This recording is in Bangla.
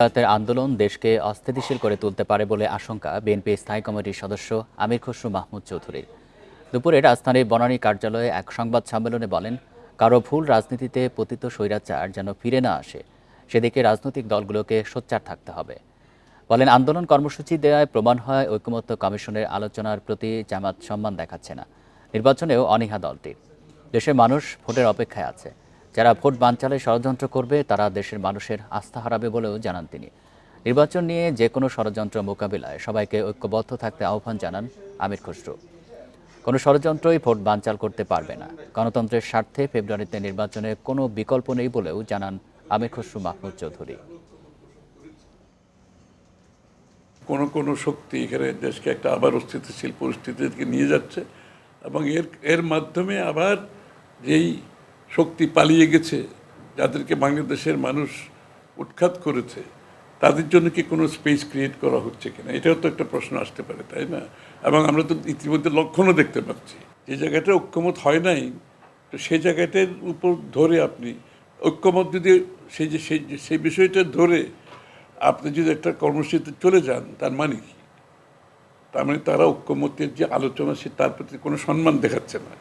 রাতের আন্দোলন দেশকে অস্থিতিশীল করে তুলতে পারে বলে আশঙ্কা বিএনপি স্থায়ী কমিটির সদস্য আমির খসরু মাহমুদ চৌধুরীর দুপুরে রাজধানীর বনানী কার্যালয়ে এক সংবাদ সম্মেলনে বলেন, কারও ভুল রাজনীতিতে পতিত স্বৈরাচার যেন ফিরে না আসে, সেদিকে রাজনৈতিক দলগুলোকে সোচ্চার থাকতে হবে। বলেন, আন্দোলন কর্মসূচি দেওয়ায় প্রমাণ হয় ঐকমত্য কমিশনের আলোচনার প্রতি জামাত সম্মান দেখাচ্ছে না। নির্বাচনেও অনীহা দলটির। দেশের মানুষ ভোটের অপেক্ষায় আছে। যারা ভোট বানচালে ষড়যন্ত্র করবে, তারা দেশের মানুষের আস্থা হারাবে বলেও জানান তিনি। নির্বাচন নিয়ে যে কোনো ষড়যন্ত্র মোকাবিলায় সবাইকে ঐক্যবদ্ধ থাকতে আহ্বান জানান আমির খসরু। কোনো ষড়যন্ত্রই ভোট বানচাল করতে পারবে না। গণতন্ত্রের স্বার্থে ফেব্রুয়ারিতে নির্বাচনের কোনো বিকল্প নেই বলেও জানান আমির খসরু মাহমুদ চৌধুরী। কোনো কোনো শক্তি এখানে দেশকে একটা আবার অস্থিতিশীল পরিস্থিতিকে নিয়ে যাচ্ছে এবং এর এর মাধ্যমে আবার যেই শক্তি পালিয়ে গেছে, যাদেরকে বাংলাদেশের মানুষ উৎখাত করেছে, তাদের জন্য কি কোনো স্পেস ক্রিয়েট করা হচ্ছে কিনা? এটাও তো একটা প্রশ্ন আসতে পারে, তাই না? এবং আমরা তো ইতিমধ্যে লক্ষণও দেখতে পাচ্ছি। যে জায়গাটা ঐক্যমত হয় নাই, তো সেই জায়গাটার উপর ধরে আপনি, ঐক্যমত যদি সেই যে সেই সেই বিষয়টা ধরে আপনি যদি একটা কর্মসূচিতে চলে যান, তার মানে কি? তার মানে তারা ঐক্যমতের যে আলোচনা, সে তার প্রতি কোনো সম্মান দেখাচ্ছে না।